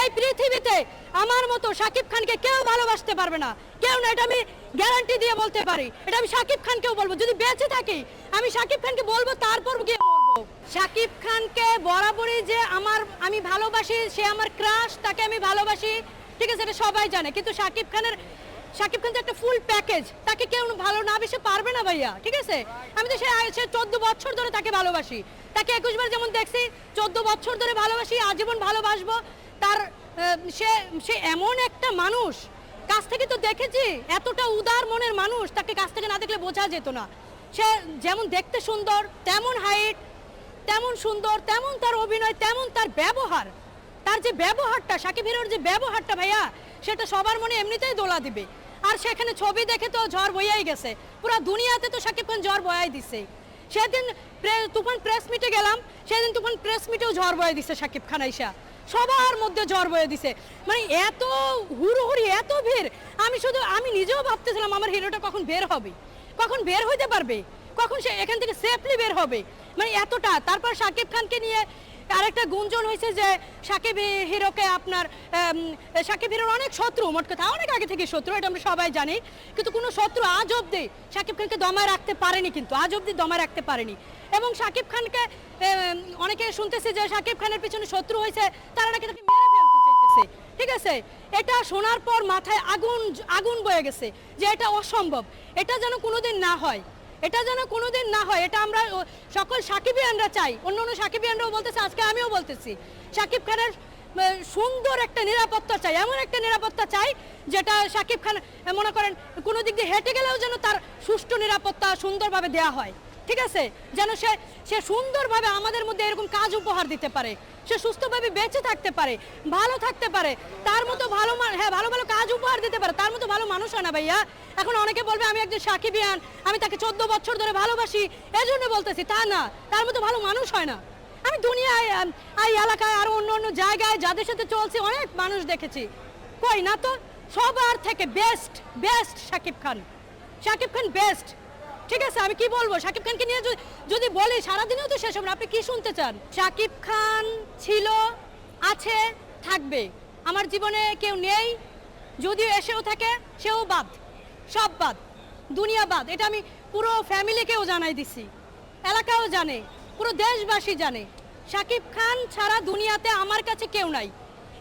এই পৃথিবীতে আমার মতো শাকিব খানকে কেউ ভালোবাসতে পারবে না। কেউ না, এটা আমি গ্যারান্টি দিয়ে বলতে পারি। এটা আমি শাকিব খানকেও বলব। যদি বেঁচে থাকি, আমি শাকিব খানকে বলব, তারপর গিয়ে শাকিব খানকে বরাবরই যে আমার, আমি ভালোবাসি, সে আমার ক্রাশ তাকে আমি ভালোবাসি, ঠিক আছে, এটা সবাই জানে। কিন্তু শাকিব খানের শাকিব খান একটা ফুল প্যাকেজ তাকে কেউ ভালো না বেশি পারবে না ভাইয়া, ঠিক আছে? আমি তো সে সে চোদ্দ বছর ধরে তাকে ভালোবাসি। তাকে একুশ বার যেমন দেখছি, চোদ্দ বছর ধরে ভালোবাসি, আজীবন ভালোবাসবো। তার সে সে এমন একটা মানুষ। কাছ থেকে তো দেখেছি, এতটা উদার মনের মানুষ, তাকে কাছ থেকে না দেখলে বোঝা যেত না। সে যেমন দেখতে সুন্দর, তেমন হাইট তেমন সুন্দর, তেমন তার অভিনয়, তেমন তার ব্যবহার। তার যে ব্যবহারটা, সাকিব হিরোর যে ব্যবহারটা ভাইয়া, সেটা সবার মনে এমনিতেই দোলা দিবে। আর সেখানে ছবি দেখে তো ঝড় বইয়াই গেছে। পুরো দুনিয়াতে তো সাকিব খান ঝড় বয়াই দিছে। সেদিন তুফান প্রেস মিটে গেলাম, সেদিন তুফান প্রেস মিটেও ঝড় বয়ে দিছে সাকিব খান আইসা। সবার মধ্যে জ্বর বয়ে দিছে। মানে এত হুড়োহুড়ি, এত ভিড়, আমি শুধু, আমি নিজেও ভাবতেছিলাম আমার হিরোটা কখন বের হবে। কখন বের হইতে পারবে? কখন সে এখান থেকে সেফলি বের হবে? মানে এতটা। তারপর শাকিব খানকে নিয়ে আরেকটা গুঞ্জন হয়েছে যে সাকিব হিরোকে আপনার সাকিব হিরোর অনেক শত্রু, মোট কথা অনেক আগে থেকে শত্রু, এটা আমরা সবাই জানি। কিন্তু কোনো শত্রু আজ অব্দি সাকিব খানকে দমায় রাখতে পারেনি কিন্তু, আজ অব্দি দমায় রাখতে পারেনি। এবং সাকিব খানকে অনেকে শুনতেছে যে সাকিব খানের পিছনে শত্রু হয়েছে, তারা নাকি তাকে মেরে ফেলতে চাইতেছে। ঠিক আছে? এটা শোনার পর মাথায় আগুন আগুন বয়ে গেছে যে এটা অসম্ভব। এটা যেন কোনোদিন না হয়। এটা যেন কোনোদিন না হয়, এটা আমরা সকল সাকিবিয়ানরা চাই। অন্য অন্য সাকিবিয়ানরাও বলতেছে, আজকে আমিও বলতেছি। সাকিব খানের সুন্দর একটা নিরাপত্তা চাই, এমন একটা নিরাপত্তা চাই, যেটা সাকিব খান মনে করেন, কোনো দিক দিয়ে হেঁটে গেলেও যেন তার সুষ্ঠু নিরাপত্তা সুন্দরভাবে দেয়া হয়। ঠিক আছে? যেন সে সে সুন্দরভাবে আমাদের মধ্যে এরকম কাজ উপহার দিতে পারে। সে সুস্থভাবে বেঁচে থাকতে পারে, ভালো থাকতে পারে। তার মতো ভালো হ্যাঁ ভালো ভালো কাজ উপহার দিতে পারে। তার মতো ভালো মানুষ হয় না ভাইয়া। এখন অনেকে বলবে, আমি একজন সাকিবিয়ান, আমি তাকে চোদ্দ বছর ধরে ভালোবাসি। এই জন্য বলতেছি, তা না, তার মতো ভালো মানুষ হয় না। আমি দুনিয়ায় এই এলাকায় আরও অন্য অন্য জায়গায় যাদের সাথে চলছে অনেক মানুষ দেখেছি। কই না তো? সবার থেকে best best Shakib Khan. Shakib Khan best ঠিক আছে, আমি কি বলব? শাকিব খানকে নিয়ে যদি- বলি, সারাদিনেও তো শেষ হবে আপনি কি শুনতে চান? শাকিব খান ছিল, আছে, থাকবে। আমার জীবনে কেউ নেই, যদিও এসেও থাকে, সেও বাদ। সব বাদ। দুনিয়া বাদ। এটা আমি পুরো ফ্যামিলিকেও জানাই দিছি। এলাকাও জানে। পুরো দেশবাসী জানে। শাকিব খান ছাড়া দুনিয়াতে আমার কাছে কেউ নাই।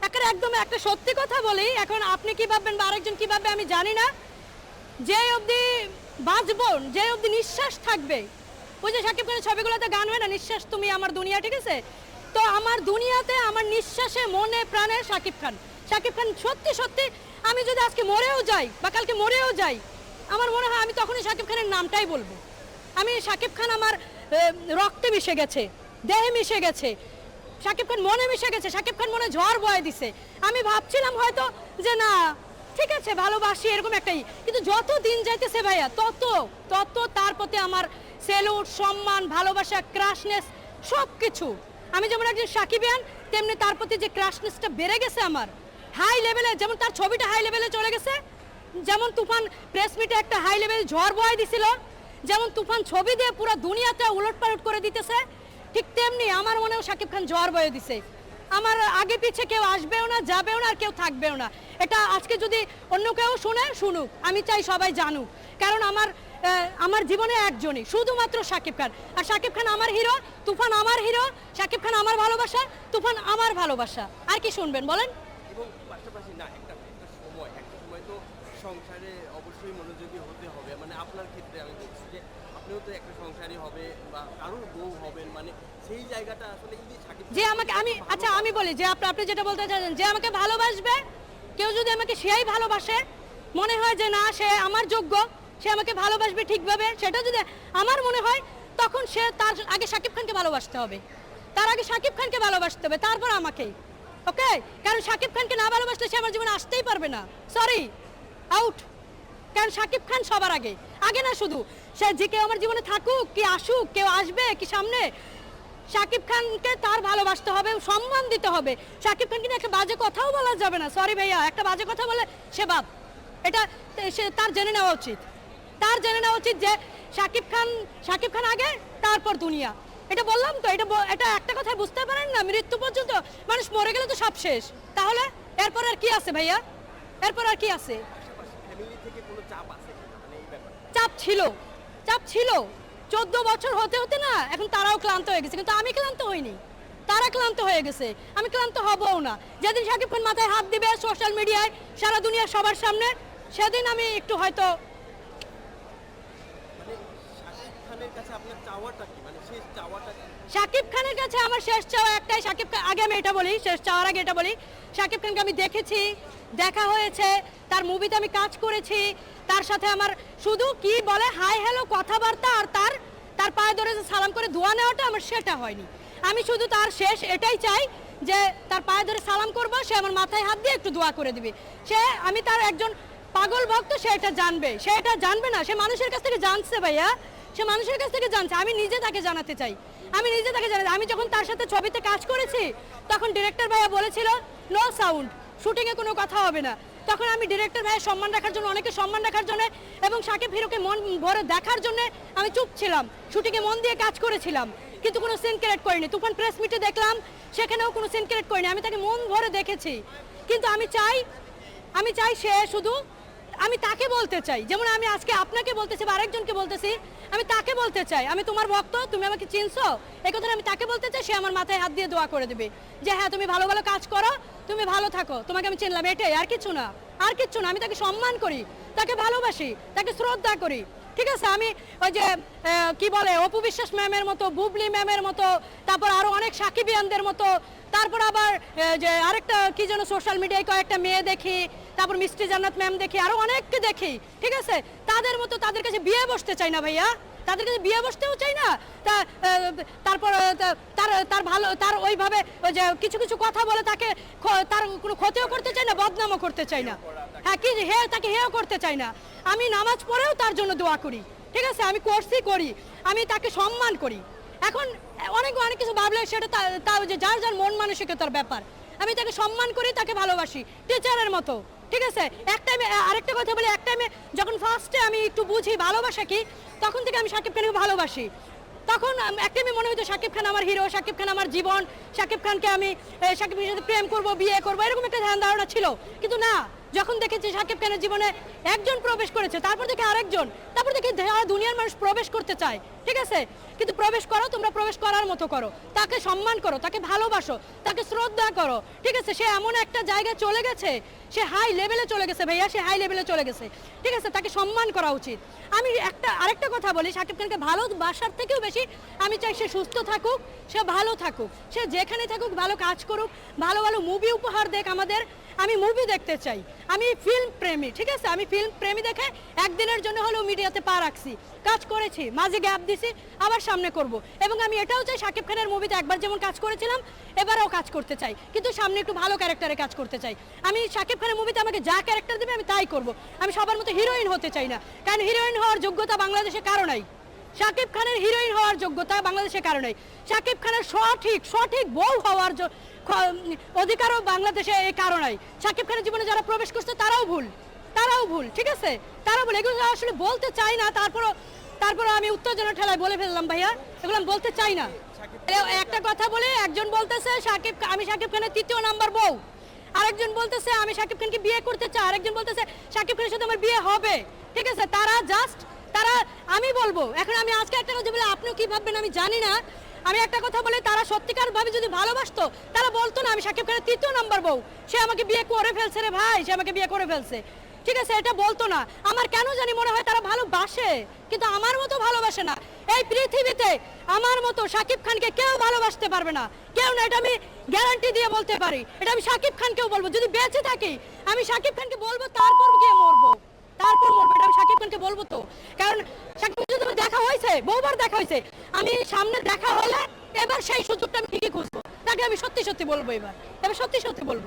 এখন একদম একটা সত্যি কথা বলি, এখন আপনি কি ভাববেন বা আরেকজন কি ভাববে আমি জানি না। যে অবধি বাঁচবো যে অবধি নিঃশ্বাস থাকবে। ওই যে সাকিব খানের ছবিগুলোতে গান হয় না, নিঃশ্বাস তুমি আমার দুনিয়া, ঠিক আছে? তো আমার দুনিয়াতে, আমার নিঃশ্বাসে, মনে, প্রাণে সাকিব খান। সাকিব খান সত্যি সত্যি, আমি যদি আজকে মরেও যাই, বা কালকে মরেও যাই, আমার মনে হয় আমি তখনই সাকিব খানের নামটাই বলব। আমি সাকিব খান আমার রক্তে মিশে গেছে, দেহে মিশে গেছে। সাকিব খান মনে মিশে গেছে, সাকিব খান মনে ঝড় বয়ে দিছে। আমি ভাবছিলাম হয়তো যে না ঠিক আছে, ভালোবাসি এরকম একটাই। কিন্তু যত দিন যাইতেছে ভাইয়া, তত তত তার প্রতি আমার সেলুট সম্মান, ভালোবাসা ক্রাশনেস সব কিছু আমি যেমন একজন সাকিবিয়ান, তেমনি তার প্রতি যে ক্রাশনেসটা বেড়ে গেছে আমার হাই লেভেলে যেমন তার ছবিটা হাই লেভেলে চলে গেছে, যেমন তুফান প্রেস মিটে একটা হাই লেভেল ঝড় বয়ে দিছিল, যেমন তুফান ছবি দিয়ে পুরো দুনিয়াতে উলট পালট করে দিতেছে, ঠিক তেমনি আমার মনেও সাকিব খান ঝড় বয়ে দিছে। আমার আগে পিছে কেউ আসবেও না, যাবেও না আর কেউ থাকবেও না। এটা আজকে যদি অন্য কেউ শুনে, শুনুক। আমি চাই সবাই জানুক। কারণ আমার আমার জীবনে একজনই, শুধুমাত্র সাকিব খান। আর সাকিব খান আমার হিরো, তুফান আমার হিরো সাকিব খান আমার ভালোবাসা, তুফান আমার ভালোবাসা। আর কি শুনবেন, বলেন? এবং পাশাপাশি না, একটা একটা সময় একটা সময় তো সংসারে অবশ্যই মনোযোগী হতে হবে। মানে আপনার ক্ষেত্রে আমি বলছি। আপনিও তো একটা সংসারী হবে বা কারোর বউ হবেন মানে সেই জায়গাটা আসলে এই যে সাকিব যে আমাকে আমি আচ্ছা আমি বলি যে আপনি আপনি যেটা বলতে চাচ্ছেন যে আমাকে ভালোবাসবে কেউ যদি আমাকে সেই ভালোবাসে মনে হয় যে না সে আমার যোগ্য সে আমাকে ভালোবাসবে ঠিকভাবে সেটা যদি আমার মনে হয় তখন সে তার আগে সাকিব খানকে ভালোবাসতে হবে। তার আগে সাকিব খানকে ভালোবাসতে হবে তারপর আমাকে ওকে কারণ সাকিব খানকে না ভালোবাসলে সে আমার জীবনে আসতেই পারবে না। সরি আউট কারণ সাকিব খান সবার আগে। আগে না শুধু। সে যে কেউ আমার জীবনে থাকুক কি আসুক কেউ আসবে কি সামনে সাকিব খানকে তার ভালোবাসতে হবে সম্মান দিতে হবে। সাকিব খানকে নিয়ে একটা বাজে কথাও বলা যাবে না। সরি ভাইয়া একটা বাজে কথা বলে সে বাদ এটা সে তার জেনে নেওয়া উচিত। তার জেনে নেওয়া উচিত যে সাকিব খান সাকিব খান আগে তারপর দুনিয়া। এটা বললাম তো এটা এটা একটা কথায় বুঝতে পারেন না মৃত্যু পর্যন্ত মানুষ মরে গেলে তো সব শেষ। তাহলে এরপর আর কি আছে ভাইয়া? এরপর আর কি আছে? মানে চাপ ছিল। চাপ ছিল। চোদ্দ বছর হতে হতে না, এখন তারাও ক্লান্ত হয়ে গেছে। কিন্তু আমি ক্লান্ত হইনি। তারা ক্লান্ত হয়ে গেছে। আমি ক্লান্ত হবও না। যেদিন সাকিব খান মাথায় হাত দিবে সোশ্যাল মিডিয়ায় সারা দুনিয়া সবার সামনে, সেদিন আমি একটু হয়তো মানে শাকিব খানের কাছে আপনার চাওয়াটা কি মানে শেষ চাওয়াটা কি শাকিব খানের কাছে আমার শেষ চাওয়া একটাই। শাকিব খান আগে আমি এটা বলি, শেষ চাওয়ার আগে এটা বলি। শাকিব খানকে আমি দেখেছি, দেখা হয়েছে, তার মুভিতে আমি কাজ করেছি। তার সাথে আমার শুধু কি বলে হাই হ্যালো কথাবার্তা আর তার তার পায়ে ধরে সালাম করে ধোয়া নেওয়াটা আমার সেটা হয়নি। আমি শুধু তার শেষ এটাই চাই যে তার পায়ে ধরে সালাম করব, সে আমার মাথায় হাত দিয়ে একটু দোয়া করে দিবে। সে, আমি তার একজন পাগল ভক্ত, সে এটা জানবে। সে এটা জানবে না, সে মানুষের কাছ থেকে জানছে ভাইয়া। সে মানুষের কাছ থেকে জানছে, আমি নিজে তাকে জানাতে চাই। আমি নিজে তাকে জানাতে আমি যখন তার সাথে ছবিতে কাজ করেছি, তখন ডিরেক্টর ভাইয়া বলেছিল নো সাউন্ড শুটিংয়ে কোনো কথা হবে না। তখন আমি ডিরেক্টর ভাইয়ের সম্মান রাখার জন্য, অনেকে সম্মান রাখার জন্য এবং সাকিব হিরোকে মন ভরে দেখার জন্য আমি চুপ ছিলাম। শুটিংয়ে মন দিয়ে কাজ করেছিলাম, কিন্তু কোনো সিন ক্রিয়েট করিনি। তুফান প্রেস মিটে দেখলাম, সেখানেও কোনো সিন ক্রিয়েট করিনি। আমি তাকে মন ভরে দেখেছি। কিন্তু আমি চাই আমি চাই সে শুধু আমি তাকে বলতে চাই। যেমন আমি আজকে আপনাকে বলতেছি বা আরেকজনকে বলতেছি, আমি তাকে বলতে চাই। আমি তোমার ভক্ত, তুমি আমাকে চিনছো, এই কথাটা আমি তাকে বলতে চাই, সে আমার মাথায় হাত দিয়ে দোয়া করে দেবে। যে হ্যাঁ তুমি ভালো ভালো কাজ করো, তুমি ভালো থাকো, তোমাকে আমি চিনলাম, এটাই, আর কিছু না, আর কিচ্ছু না। আমি তাকে সম্মান করি, তাকে ভালোবাসি, তাকে শ্রদ্ধা করি। ঠিক আছে, আমি ওই যে কি বলে, অপু বিশ্বাস ম্যামের মতো, বুবলি ম্যামের মতো, তারপর আরও অনেক সাকিবিয়ানদের মতো, তারপর আবার যে আরেকটা, কি যেন সোশ্যাল মিডিয়ায় কয়েকটা মেয়ে দেখি, তারপর মিষ্টি জান্নাত ম্যাম দেখি, আরও অনেককে দেখি, ঠিক আছে? তাদের মতো তাদের কাছে বিয়ে বসতে চাই না ভাইয়া, তাদের কাছে বিয়ে বসতেও চাই না, তা তারপর তার তার ভালো, তার ওইভাবে, ওই যে কিছু কিছু কথা বলে তাকে তার কোনো ক্ষতিও করতে চাই না, বদনামও করতে চাই না। হ্যাঁ কি হে তাকে হেও করতে চাই না। আমি নামাজ পড়েও তার জন্য দোয়া করি। ঠিক আছে? আমি করছি করি। আমি তাকে সম্মান করি। এখন অনেক অনেক কিছু ভাবলে সেটা তা- তাও যে যার যার মন মানসিকতার ব্যাপার। আমি তাকে সম্মান করি তাকে ভালোবাসি। টিচারের মতো। ঠিক আছে? এক টাইমে আরেকটা কথা বলি। এক টাইমে যখন ফার্স্টে আমি একটু বুঝি ভালোবাসা কি তখন থেকে আমি সাকিব খানকে ভালোবাসি। তখন একটা আমি মনে হতো শাকিব খান আমার হিরো শাকিব খান আমার জীবন। শাকিব খানকে আমি এ, শাকিব খানের সাথে প্রেম করব বিয়ে করব এরকম একটা ধ্যান ধারণা ছিল। কিন্তু না। যখন দেখেছি সাকিব খানের জীবনে একজন প্রবেশ করেছে, তারপর দেখে আরেকজন, তারপর দেখে দুনিয়ার মানুষ প্রবেশ করতে চায়, ঠিক আছে? কিন্তু প্রবেশ করো, তোমরা প্রবেশ করার মতো করো। তাকে সম্মান করো, তাকে ভালোবাসো, তাকে শ্রদ্ধা করো। ঠিক আছে? সে এমন একটা জায়গায় চলে গেছে, সে হাই লেভেলে চলে গেছে ভাইয়া, সে হাই লেভেলে চলে গেছে। ঠিক আছে? তাকে সম্মান করা উচিত। আমি একটা, আরেকটা কথা বলি শাকিব খানকে ভালোবাসার থেকেও বেশি আমি চাই সে সুস্থ থাকুক, সে ভালো থাকুক। সে যেখানে থাকুক, ভালো কাজ করুক, ভালো ভালো মুভি উপহার দেখ আমাদের। আমি মুভি দেখতে চাই। আমি ফিল্ম প্রেমী, ঠিক আছে? আমি ফিল্ম প্রেমী দেখে একদিনের জন্য হলেও মিডিয়াতে পা রাখছি। কাজ করেছি, মাঝে গ্যাপ দিছি, আবার সামনে করব। এবং আমি এটাও চাই শাকিব খানের মুভিতে একবার যেমন কাজ করেছিলাম, এবারেও কাজ করতে চাই। কিন্তু সামনে একটু ভালো ক্যারেক্টারে কাজ করতে চাই। আমি শাকিব খানের মুভিতে আমাকে যা ক্যারেক্টার দেবে আমি তাই করব। আমি সবার মতো হিরোইন হতে চাই না। কারণ হিরোইন হওয়ার যোগ্যতা বাংলাদেশে কারও নাই। শাকিব খানের হিরোইন হওয়ার যোগ্যতা বাংলাদেশে কারণে শাকিব খানের সঠিক সঠিক বউ হওয়ার অধিকারও বাংলাদেশে এই কারণে শাকিব খানের জীবনে যারা প্রবেশ করছে তারাও ভুল। তারাও ভুল, ঠিক আছে? তারাও ভুল। এগুলো আসলে বলতে চাই না, তারপরও তারপরও আমি উত্তেজনা ঠেলায় বলে ফেললাম, ভাইয়া। এগুলো বলতে চাই না। একটা কথা বলে একজন বলতেছে শাকিব আমি শাকিব খানের তৃতীয় নাম্বার বউ। আরেকজন বলতেছে, আমি শাকিব খানকে বিয়ে করতে চাই। আরেকজন বলতেছে শাকিব খানের সাথে আমার বিয়ে হবে। ঠিক আছে? তারা জাস্ট তারা, আমি বলব। এখন আমি আজকে একটা কথা বলে, আপনিও কি ভাববেন আমি জানি না। আমি একটা কথা বলে, তারা সত্যিকার ভাবে যদি ভালোবাসতো, তারা বলতো না, আমি শাকিব খানের তৃতীয় নাম্বার বউ। সে আমাকে বিয়ে করে ফেলছে রে ভাই, সে আমাকে বিয়ে করে ফেলছে। ঠিক আছে, এটা বলতো না। আমার কেন জানি মনে হয় তারা ভালোবাসে কিন্তু আমার মতো ভালোবাসে না। এই পৃথিবীতে আমার মতো শাকিব খানকে কেউ ভালোবাসতে পারবে না। কেউ না, এটা আমি গ্যারান্টি দিয়ে বলতে পারি। এটা আমি শাকিব খানকেও বলব। যদি বেঁচে থাকি, আমি শাকিব খানকে বলব, তারপর গিয়ে মরবো। তারপর মরবো, এটা আমি শাকিব খানকে বলব তো। কারণ সাথে আমার দেখা হয়েছে, বহুবার দেখা হয়েছে। আমি সামনে দেখা হলে এবার সেই সুযোগটা আমি ঠিকই খুঁজবো। তাকে আমি সত্যি সত্যি বলব এবার। এবার সত্যি সত্যি বলব।